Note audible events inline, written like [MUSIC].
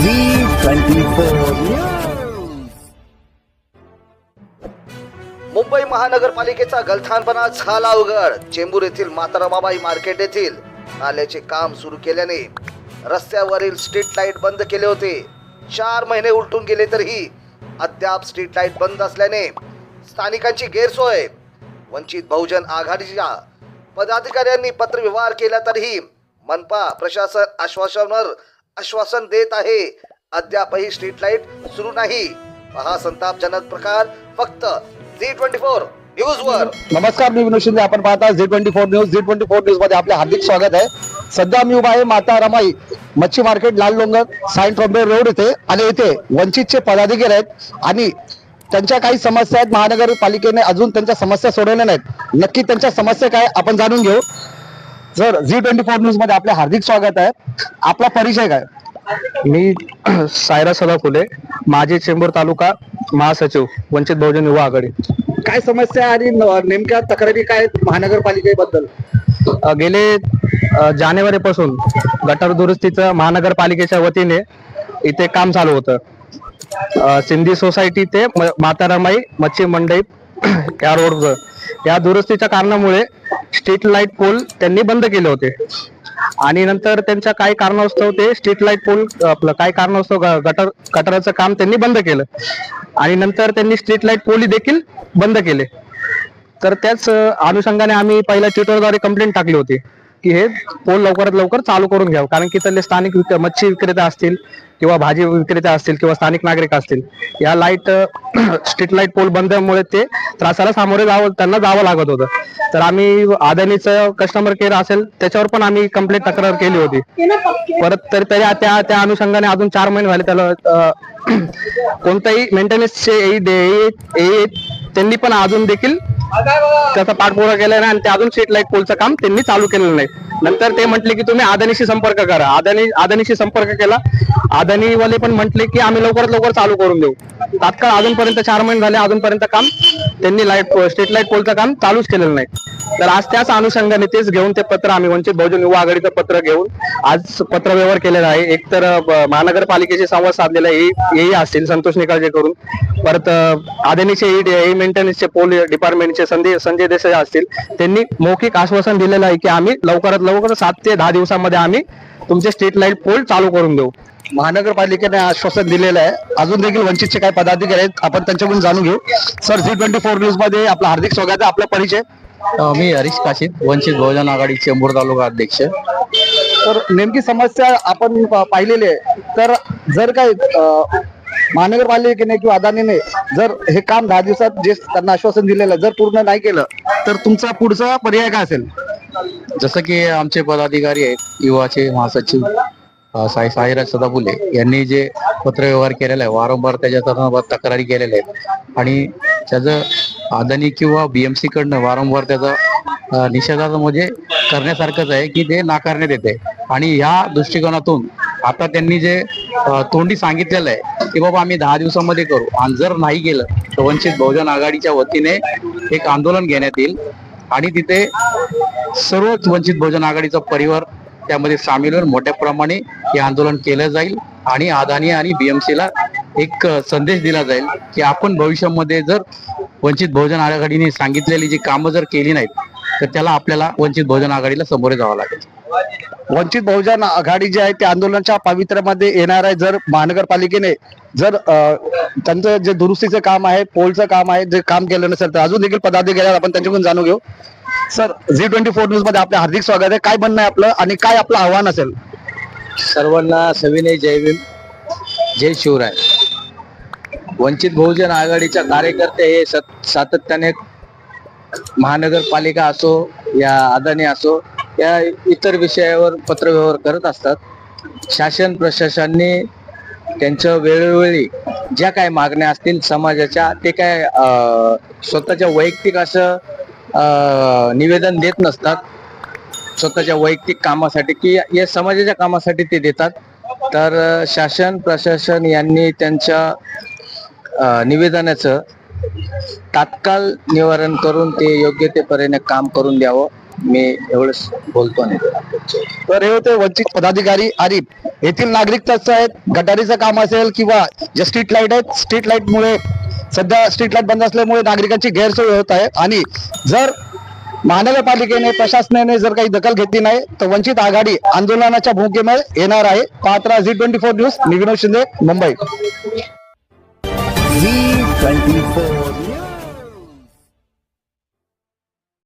Zee twenty four Mumbai महानगरपालिकेचा गलथानपणा झाला उघड. चेंबूर येथील मातारामाबाई मार्केट येथील नाल्याचे काम सुरू केल्याने रस्त्यावरील स्ट्रीट लाइट बंद केले होते. चार महिने उलटून गेले तरीही अद्याप स्ट्रीट लाइट बंद असल्याने स्थानिकांची गैरसोय. वंचित बहुजन आघाडीच्या पदाधिकाऱ्यांनी पत्रव्यवहार केला तरीही मनपा प्रशासन आश्वासनावर आश्वासन देत आहे. अद्यापही स्ट्रीट लाइट सुरू नाही. पहा संतापजनक प्रकार फक्त झी ट्वेंटी फोर न्यूज वर नमस्कार मी विनोद शिंदे. आपण पाहता Zee twenty four news Zee twenty four न्यूजमध्ये आपले हार्दिक स्वागत आहे. सध्या मी उभा आहे माता रमाई मच्छी मार्केट लाल डोंगर साईन ट्रॉम्बे रोड येथे आणि येथे वंचितचे पदाधिकारी आहेत. आणि त्यांच्या काही समस्या आहेत. महानगरपालिकेने अजून त्यांच्या समस्या सोडवल्या नाहीत. नक्की त्यांच्या समस्या काय आपण जाणून घेऊ. सर झी ट्वेंटी फोर न्यूजमध्ये आपले हार्दिक स्वागत आहे. आपला परिचय काय? मी [CLEARS THROAT] सायरा सदा फुले माजी चेंबूर तालुका महासचिव वंचित बहुजन युवा आघाडी. काय समस्या आणि न- नेमक्या तक्रारी काय आहेत महानगरपालिकेबद्दल? अ, गेले अ, जानेवारीपासून गटार दुरुस्तीचं महानगरपालिकेच्या वतीने इथे काम चालू होतं. अ, सिंधी सोसायटी ते म- मातारामाई मच्छी मंडई [CLEARS THROAT] या रोडवर या दुरुस्तीच्या कारणामुळे स्ट्रीट लाइट पोल त्यांनी बंद केले होते. आणि नंतर त्यांच्या काही कारणास्तव ते स्ट्रीट लाइट पोल आपलं काही कारणास्तव गटर गटाराचं काम त्यांनी बंद केलं. आणि नंतर त्यांनी स्ट्रीट लाइट पोल देखील बंद केले. तर त्याच अनुषंगाने आम्ही पहिल्या ट्विटरद्वारे कंप्लेंट टाकली होती. की हे पोल लवकरात लवकर चालू करून घ्यावं. कारण की त्यातले स्थानिक मच्छी विक्रेता असतील किंवा भाजी विक्रेते असतील किंवा स्थानिक नागरिक असतील या लाइट स्ट्रीट लाइट पोल बंदमुळे ते त्रासाला सामोरे जावं त्यांना जावं लागत होतं. तर आम्ही आदानीचं कस्टमर केअर असेल त्याच्यावर पण आम्ही कंप्लेंट तक्रार केली होती. परत तर तरी त्या त्या अनुषंगाने अजून चार महिने झाले त्याला [CLEARS THROAT] कोणताही मेंटेनन्सचे त्यांनी पण अजून देखील त्याचा पाठपुरा केला नाही आणि ते अजून स्ट्रीट लाइट पोलचं काम त्यांनी चालू केलेलं नाही नंतर ते म्हटले की तुम्ही अदानीशी संपर्क करा. अदानी अदानीशी संपर्क केला. अदानीवाले पण म्हटले की आम्ही लवकरात लवकर चालू करून देऊ. तात्काळ अजूनपर्यंत चार महिने झाले अजूनपर्यंत काम त्यांनी लाइट स्ट्रीट लाइट पोलचं काम चालूच केलेलं नाही. तर आज त्याच अनुषंगाने तेच घेऊन ते पत्र आम्ही वंचित बहुजन युवा आघाडीचं पत्र घेऊन आज पत्र व्यवहार केलेला आहे. एक तर महानगरपालिकेशी संवाद साधलेला हेही असतील संतोष निकाळजे करून. परत अ, अदानीचे ई मेंटेनन्सचे पोल डिपार्टमेंटचे संजय संजय देसाई असतील. त्यांनी मौखिक आश्वासन दिलेलं आहे की आम्ही लवकरात लवकर सात ते दहा दिवसामध्ये आम्ही तुमचे स्ट्रीट लाइट पोल चालू करून देऊ. महानगरपालिकेने आश्वासन दिलेलं आहे. अजून देखील वंचितचे काही पदाधिकारी आहेत. आपण त्यांच्याकडून जाणून घेऊ. सर झी ट्वेंटी फोर न्यूजमध्ये आपलं हार्दिक स्वागत आहे. आपला परिचय. मी हरीश काशीद वंचित बहुजन आघाडी चेंबूर तालुका अध्यक्ष. तर नेमकी समस्या आपण पाहिलेली आहे. तर जर काय महानगरपालिकेने किंवा अदानीने जर हे काम दहा दिवसात जे त्यांना आश्वासन दिलेलं आहे जर पूर्ण नाही केलं तर तुमचा पुढचा पर्याय काय असेल? जसं की आमचे पदाधिकारी आहेत युवाचे महासचिव साई साईराज सदाफुले यांनी जे पत्रव्यवहार केलेला आहे वारंवार त्याच्या तक्रारी केलेल्या आहेत. आणि त्याचं अदानी किंवा बीएमसी कडनं वारंवार त्याचा अ, निषेधार्थ म्हणजे करण्यासारखंच आहे की ते नाकारण्यात येते आणि ह्या दृष्टिकोनातून आता त्यांनी जे तोंडी सांगितलेलं आहे की बाबा आम्ही दहा दिवसामध्ये करू. आणि जर नाही गेलं तर वंचित बहुजन आघाडीच्या वतीने एक आंदोलन घेण्यात येईल. आणि तिथे सर्वच वंचित बहुजन आघाडीचा परिवार त्यामध्ये सामील होऊन मोठ्या प्रमाणे हे आंदोलन केलं जाईल. आणि अदानी आणि बीएमसीला एक संदेश दिला जाईल की आपण भविष्यामध्ये जर वंचित बहुजन आघाडीने सांगितलेली जी कामं जर केली नाहीत तर त्याला आपल्याला वंचित बहुजन आघाडीला समोरे जावं लागेल. वंचित बहुजन आघाडी जे आहे ते आंदोलनाच्या पावित्र्यामध्ये येणार आहे. जर महानगरपालिकेने जर त्यांचं जे दुरुस्तीचं काम आहे पोलचं काम आहे जे काम केलं नसेल तर अजून देखील पदाधिकारी आहेत, आपण त्यांच्याकडून जाणून घेऊ. सर झी ट्वेंटी फोर न्यूजमध्ये आपले हार्दिक स्वागत आहे. काय म्हणणं आहे आपलं आणि काय आपलं आव्हान असेल? सर्वांना सविनय जय भीम. जय शिवराय. वंचित बहुजन आघाडीच्या कार्यकर्ते हे सत- सातत्याने महानगरपालिका असो या अदानी असो या इतर विषयावर पत्रव्यवहार करत असतात. शासन प्रशासनाने त्यांच्या वेळोवेळी ज्या काय मागण्या असतील समाजाच्या ते काय स्वतःच्या वैयक्तिक असं निवेदन देत नसतात. स्वतःच्या वैयक्तिक कामासाठी की या समाजाच्या कामासाठी ते देतात. तर शासन प्रशासन यांनी त्यांच्या निवेदनाचं तात्काळ निवारण करून ते योग्य ते परीने काम करून द्यावं. मी एवढंच बोलतो नाही तर हे होते वंचित पदाधिकारी आरिफ. येथील नागरिक तसं आहेत गटारीचं काम असेल किंवा जे स्ट्रीट लाइट आहेत स्ट्रीट लाईटमुळे सध्या स्ट्रीट लाइट बंद असल्यामुळे नागरिकांची गैरसोय होत आहे आणि जर महानगरपालिकेने प्रशासनाने जर काही दखल घेतली नाही तर वंचित आघाडी आंदोलनाच्या भूमिकेमध्ये येणार आहे. पात्रा झी ट्वेंटी फोर न्यूज मी शिंदे मुंबई. Z24